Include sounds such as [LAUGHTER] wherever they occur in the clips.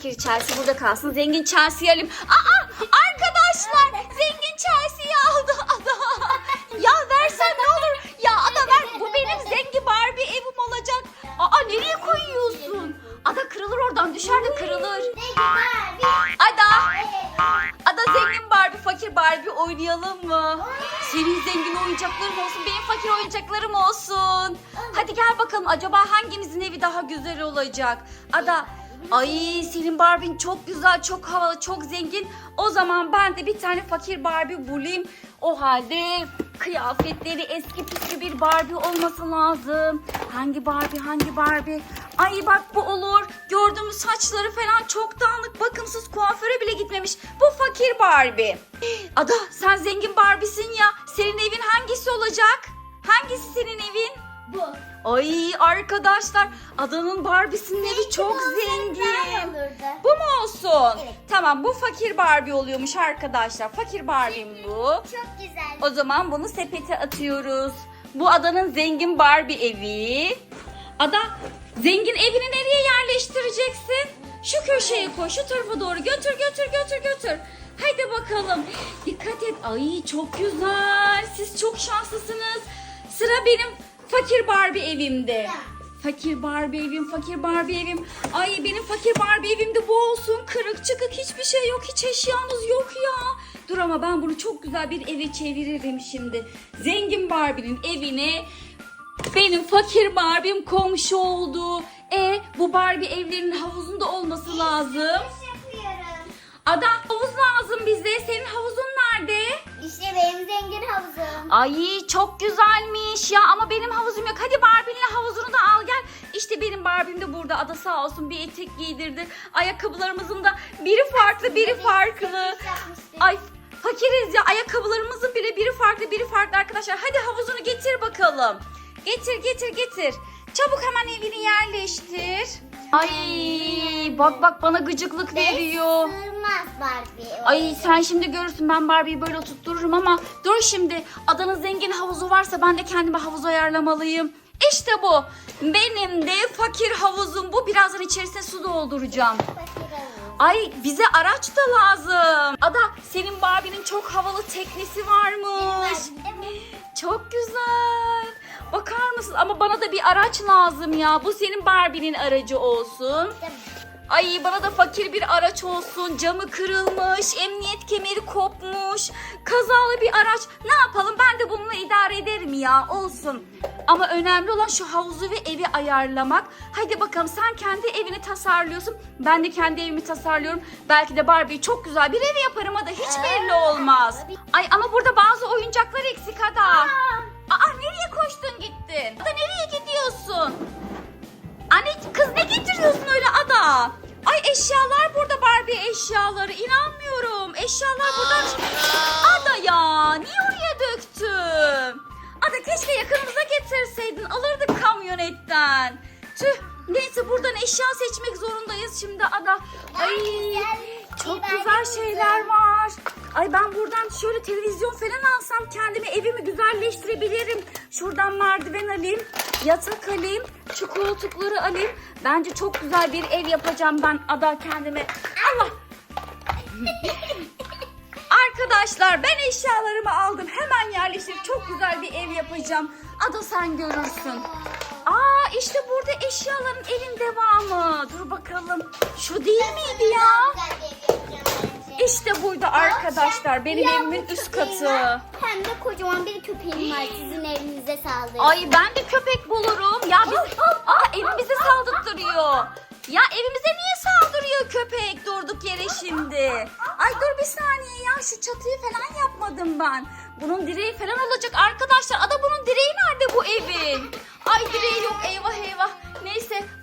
fakir Chelsea burada kalsın. Zengin Chelsea'yi alayım. Aa arkadaşlar zengin Chelsea'yi aldı ada. Ya versen ne olur. Ya ada ver bu benim zengin Barbie evim olacak. Aa nereye koyuyorsun? Ada kırılır oradan düşer de kırılır. Ada. Ada zengin Barbie, fakir Barbie oynayalım mı? Senin zengin oyuncakların olsun, benim fakir oyuncaklarım olsun. Hadi gel bakalım acaba hangimizin evi daha güzel olacak? Ada, ay senin Barbie'n çok güzel, çok havalı, çok zengin. O zaman ben de bir tane fakir Barbie bulayım. O halde kıyafetleri eski püskü bir Barbie olması lazım. Hangi Barbie, hangi Barbie? Ay bak bu olur. Gördüğümüz saçları falan çok dağınık, bakımsız kuaföre bile gitmemiş. Bu fakir Barbie. Ada sen zengin Barbie'sin ya. Senin evin hangisi olacak? Hangisi senin evin? Bu. Ay arkadaşlar Adanın Barbie'sinin evi çok zengin. Bu mu olsun? Evet. Tamam bu fakir Barbie oluyormuş arkadaşlar. Fakir Barbie'm bu. Çok güzel. O zaman bunu sepete atıyoruz. Bu adanın zengin Barbie evi. Ada zengin evini nereye yerleştireceksin? Şu köşeye koy, şu tarafa doğru götür götür götür götür. Haydi bakalım. Dikkat et. Ay çok güzel. Siz çok şanslısınız. Sıra benim fakir Barbie evimde. Fakir Barbie evim, fakir Barbie evim. Ay benim fakir Barbie evimde bu olsun. Kırık çıkık hiçbir şey yok. Hiç eşyamız yok ya. Dur ama ben bunu çok güzel bir eve çeviririm şimdi. Zengin Barbie'nin evine benim fakir Barbie'm komşu oldu. E bu Barbie evlerinin havuzunda olması lazım. yapıyorum. Ada havuz lazım bize. Senin havuzun nerede? İşte benim zengin havuzum. Ay çok güzelmiş ya ama benim havuzum yok. Hadi Barbie'nin havuzunu da al gel. İşte benim Barbie'm de burada. Ada sağ olsun bir etek giydirdi. Ayakkabılarımızın da biri farklı biri farklı. Ay fakiriz ya ayakkabılarımızın bile biri farklı biri farklı arkadaşlar. Hadi havuzunu getir bakalım. Getir getir getir. Çabuk hemen evini yerleştir. Ay bak bak bana gıcıklık veriyor. Sığmaz Barbie. Ay sen şimdi görürsün ben Barbie'yi böyle tuttururum ama dur şimdi adanın zengin havuzu varsa ben de kendime havuz ayarlamalıyım. İşte bu. Benim de fakir havuzum bu. Birazdan içerisine su dolduracağım. Ay bize araç da lazım. Ada senin Barbie'nin çok havalı teknesi varmış. Çok güzel. Bakar mısın? Ama bana da bir araç lazım ya. Bu senin Barbie'nin aracı olsun. Ay bana da fakir bir araç olsun. Camı kırılmış, emniyet kemeri kopmuş. Kazalı bir araç. Ne yapalım? Ben de bununla idare ederim ya. Olsun. Ama önemli olan şu havuzu ve evi ayarlamak. Haydi bakalım sen kendi evini tasarlıyorsun. Ben de kendi evimi tasarlıyorum. Belki de Barbie çok güzel bir ev yaparım da hiç belli olmaz. Ay ama burada bazı oyuncaklar eksik Ada. Aa nereye koştun gittin? Ada nereye gidiyorsun? Anne kız ne getiriyorsun öyle ada? Ay eşyalar burada Barbie eşyaları. İnanmıyorum. Eşyalar burada. Ada ya niye oraya döktün? Ada keşke yakınımıza getirseydin. Alırdık kamyonetten. Tüh. Neyse buradan eşya seçmek zorundayız şimdi Ada. Ay çok güzel şeyler var. Ay ben buradan şöyle televizyon falan alsam kendime evimi güzelleştirebilirim. Şuradan merdiven alayım, yatak alayım, şu koltukları alayım. Bence çok güzel bir ev yapacağım ben Ada kendime. Allah! [LAUGHS] Arkadaşlar ben eşyalarımı aldım. Hemen yerleştirip çok güzel bir ev yapacağım. Ada sen görürsün. Aa işte burada eşyaların evin devamı. Dur bakalım. Şu değil miydi ya? İşte burada arkadaşlar benim Yavru evimin üst katı. var. Hem de kocaman bir köpeğim var sizin evinize saldırıyor. Ay ben de köpek bulurum. Ya biz Aa, evimize saldırtırıyor. Ya evimize niye saldırıyor köpek durduk yere şimdi? Ay dur bir saniye ya şu çatıyı falan yapmadım ben. Bunun direği falan olacak arkadaşlar. Ada bunun direği nerede bu evin? Ay direği yok eyvah eyvah.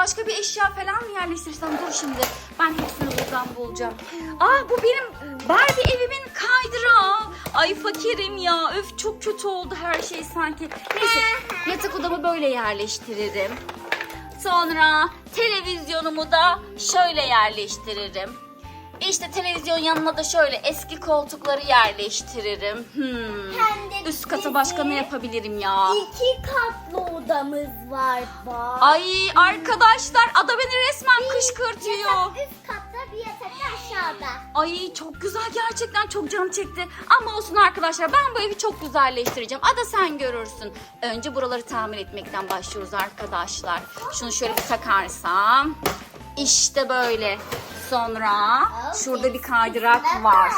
Başka bir eşya falan mı yerleştirsem dur şimdi. Ben hepsini buradan bulacağım. Aa bu benim Barbie evimin kaydırağı. Ay fakirim ya. Öf çok kötü oldu her şey sanki. Neyse [LAUGHS] yatak odamı böyle yerleştiririm. Sonra televizyonumu da şöyle yerleştiririm. İşte televizyon yanına da şöyle eski koltukları yerleştiririm. Hmm. Hem de Üst kata başka ne bizim yapabilirim ya? İki katlı odamız var bak. Ay arkadaşlar ada beni resmen kışkırtıyor. Yatak üst katta Ay çok güzel gerçekten çok canım çekti. Ama olsun arkadaşlar ben bu evi çok güzelleştireceğim. Ada sen görürsün. Önce buraları tamir etmekten başlıyoruz arkadaşlar. Şunu şöyle bir takarsam. İşte böyle. Sonra şurada bir kaydırak var.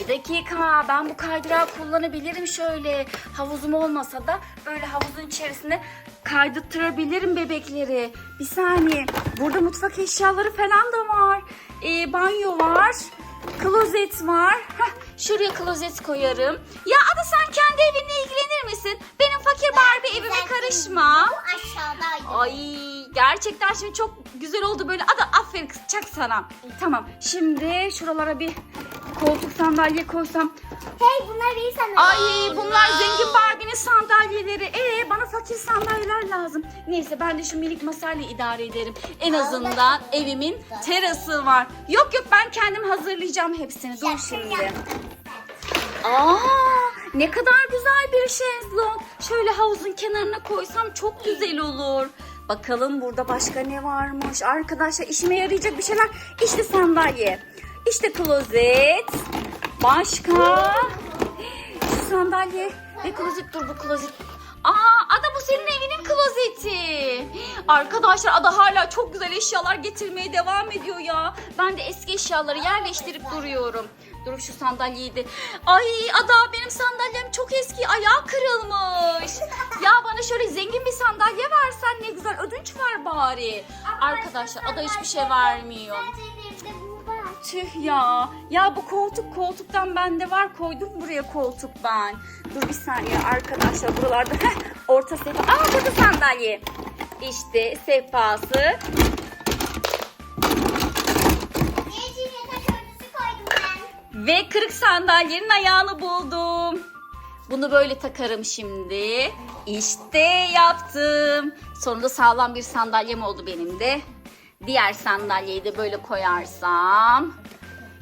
Bir dakika ben bu kaydırağı kullanabilirim şöyle. Havuzum olmasa da böyle havuzun içerisinde kaydırtırabilirim bebekleri. Bir saniye. Burada mutfak eşyaları falan da var. Ee, banyo var. Klozet var. Heh, şuraya klozet koyarım. Ya Ada sen kendi evinle ilgilenir misin? Barbie evime karışma. Bu aşağıdaydı. Ay gerçekten şimdi çok güzel oldu böyle. Ada aferin kız çak sana. Tamam şimdi şuralara bir koltuk sandalye koysam. Hey bunlar iyi sana. Ay bunlar zengin Barbie'nin sandalyeleri. Ee bana fakir sandalyeler lazım. Neyse ben de şu minik masayla idare ederim. En azından evimin terası var. Yok yok ben kendim hazırlayacağım hepsini. Dur şimdi. Aa, ne kadar güzel bir şezlong. Şöyle havuzun kenarına koysam çok güzel olur. Bakalım burada başka ne varmış. Arkadaşlar işime yarayacak bir şeyler. İşte sandalye. İşte klozet. Başka. Şu sandalye ve klozet. Dur bu klozet. Aa Ada bu senin klozeti. Arkadaşlar Ada hala çok güzel eşyalar getirmeye devam ediyor ya. Ben de eski eşyaları yerleştirip duruyorum. Dur şu sandalyeyi de. Ay Ada benim sandalyem çok eski. Ayağı kırılmış. [LAUGHS] ya bana şöyle zengin bir sandalye versen ne güzel. Ödünç ver bari. Arkadaşlar Ada hiçbir şey vermiyor. Tüh ya. Ya bu koltuk koltuktan bende var. Koydum buraya koltuk ben. Dur bir saniye arkadaşlar buralarda. Heh, orta sehpa. Aa burada sandalye. İşte sehpası. Ve kırık sandalyenin ayağını buldum. Bunu böyle takarım şimdi. İşte yaptım. Sonunda sağlam bir sandalyem oldu benim de. Diğer sandalyeyi de böyle koyarsam.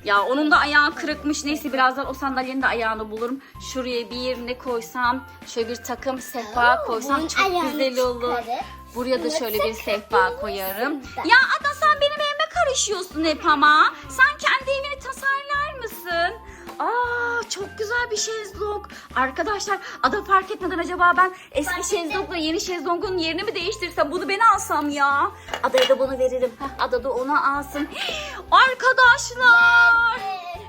Ya onun da ayağı kırıkmış. Neyse birazdan o sandalyenin de ayağını bulurum. Şuraya bir yerine koysam. Şöyle bir takım sehpa Oo, koysam bunun çok ayağını güzel olur. çıkarıp Buraya da bunu şöyle bir sehpa koyarım. Ya Ada sen benim evime karışıyorsun hep ama. Sen kendi evini tasarlar mısın? Aa çok güzel bir şezlong. Arkadaşlar Ada fark etmeden acaba ben eski Fark şezlongla yeni şezlongun yerini mi değiştirsem bunu ben alsam ya. Ada'ya da bunu veririm. Heh, Ada da onu alsın. [GASPS] Arkadaşlar.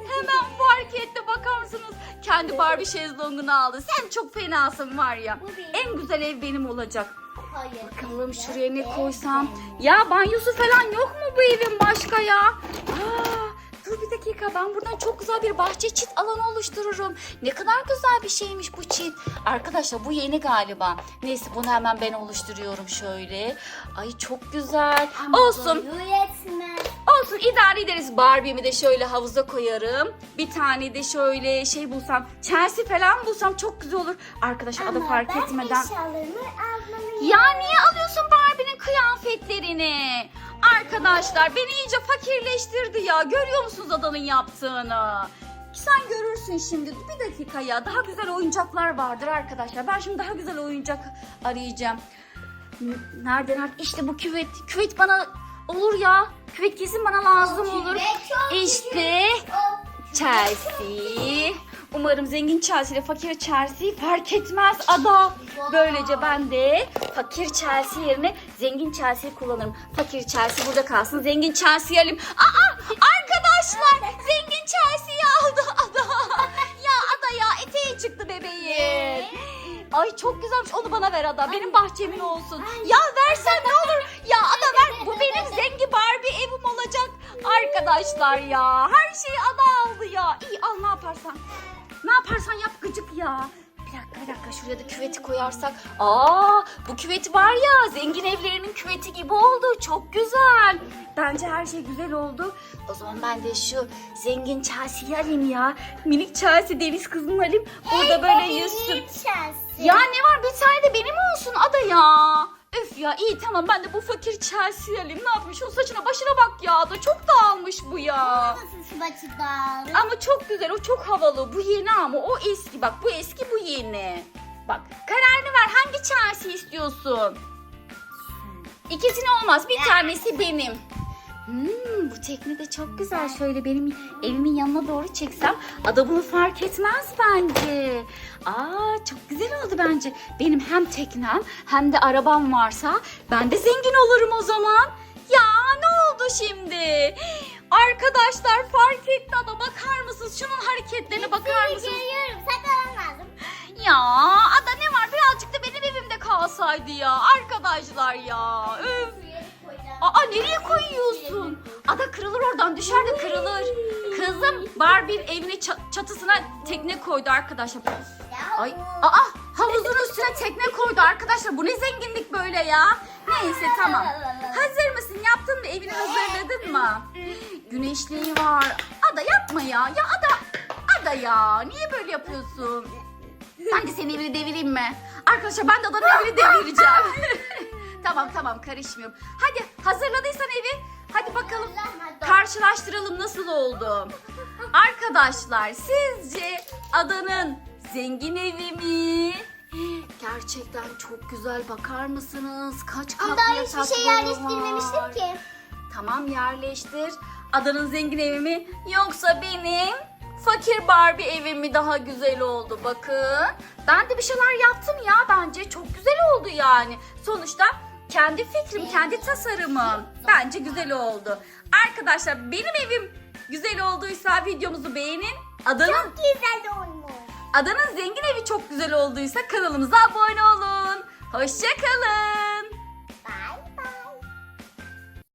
Hemen fark etti bakar mısınız? Kendi Barbie şezlongunu aldı. Sen çok fenasın var ya. En güzel ev benim olacak. Hayır. Bakalım şuraya ne koysam. Ya banyosu falan yok mu bu evin başka ya? Aa, dur bir dakika ben buradan çok güzel bir bahçe çit alanı oluştururum. Ne kadar güzel bir şeymiş bu çit. Arkadaşlar bu yeni galiba. Neyse bunu hemen ben oluşturuyorum şöyle. Ay çok güzel. Olsun. Boyu yetmez. Olsun idare ederiz. Barbie'mi de şöyle havuza koyarım. Bir tane de şöyle şey bulsam. Chelsea falan bulsam çok güzel olur. Arkadaşlar adı Ama fark ben etmeden. eşyalarımı almalıyım. Ya niye alıyorsun Barbie'nin kıyafetlerini? Arkadaşlar beni iyice fakirleştirdi ya. Görüyor musunuz adanın yaptığını? Sen görürsün şimdi. Bir dakika ya. Daha güzel oyuncaklar vardır arkadaşlar. Ben şimdi daha güzel oyuncak arayacağım. Nerede nerede? İşte bu küvet. Küvet bana olur ya. Küvet kesin bana lazım olur. İşte Chelsea. Umarım zengin Chelsea ile fakir Chelsea fark etmez ada. Böylece ben de fakir Chelsea yerine zengin Chelsea'yi kullanırım. Fakir Chelsea burada kalsın. Zengin Chelsea'yi alayım. Aa arkadaşlar zengin Chelsea'yi aldı ada. ya ada ya eteği çıktı bebeğin. Ay çok güzelmiş. Onu bana ver ada. Benim bahçemin olsun. Ya versen ne olur? Ya ada ver. Bu benim zengin Barbie evim olacak. Arkadaşlar ya. Her şeyi ada aldı ya. İyi al ne yaparsan. Ne yaparsan yap gıcık ya. Bir dakika bir dakika şuraya da küveti koyarsak. Aa bu küvet var ya zengin evlerinin küveti gibi oldu. Çok güzel. Bence her şey güzel oldu. O zaman ben de şu zengin Chelsea'yi alayım ya. Minik Chelsea deniz kızını alayım. Burada böyle yüzsün. Ya ne var bir tane de benim olsun ada ya. Öf ya iyi tamam ben de bu fakir Chelsea alayım. Ne yapayım şunun saçına başına bak ya da çok dağılmış bu ya. Nasıl sıvacıdan? Ama çok güzel o çok havalı. Bu yeni ama o eski bak bu eski bu yeni. Bak kararını ver hangi Chelsea istiyorsun? İkisini olmaz bir tanesi benim. Hmm, bu tekne de çok güzel. Şöyle benim evimin yanına doğru çeksem ada bunu fark etmez bence. Aa çok güzel oldu bence. Benim hem teknem hem de arabam varsa ben de zengin olurum o zaman. Ya ne oldu şimdi? Arkadaşlar fark etti ada bakar mısınız? Şunun hareketlerine bakar mısınız? Geliyorum saklanmam lazım. Ya ada ne var birazcık da benim evimde kalsaydı ya arkadaşlar ya. Öf. Aa nereye koyuyorsun? Ada kırılır oradan düşer de kırılır. Kızım Barbie evine ça- çatısına tekne koydu arkadaşlar. Ay aa havuzun üstüne tekne koydu arkadaşlar. Bu ne zenginlik böyle ya? Neyse tamam. Hazır mısın? Yaptın mı? Evini hazırladın mı? Güneşliği var. Ada yapma ya. Ya Ada. Ada ya. Niye böyle yapıyorsun? Ben de senin evini devireyim mi? Arkadaşlar ben de adanın evini devireceğim. [LAUGHS] tamam tamam karışmıyorum. Hadi hazırladıysan evi. Hadi bakalım. Karşılaştıralım nasıl oldu. [LAUGHS] Arkadaşlar sizce adanın zengin evi mi? Gerçekten çok güzel bakar mısınız? Kaç Ama katlı daha hiçbir şey yerleştirmemiştim var. ki. Tamam yerleştir. Adanın zengin evi mi yoksa benim fakir Barbie evim mi daha güzel oldu bakın. Ben de bir şeyler yaptım ya bence çok güzel oldu yani. Sonuçta kendi fikrim, kendi tasarımım. Bence güzel oldu. Arkadaşlar benim evim güzel olduysa videomuzu beğenin. Adanın Güzel de olmuş. Adanın zengin evi çok güzel olduysa kanalımıza abone olun. Hoşçakalın.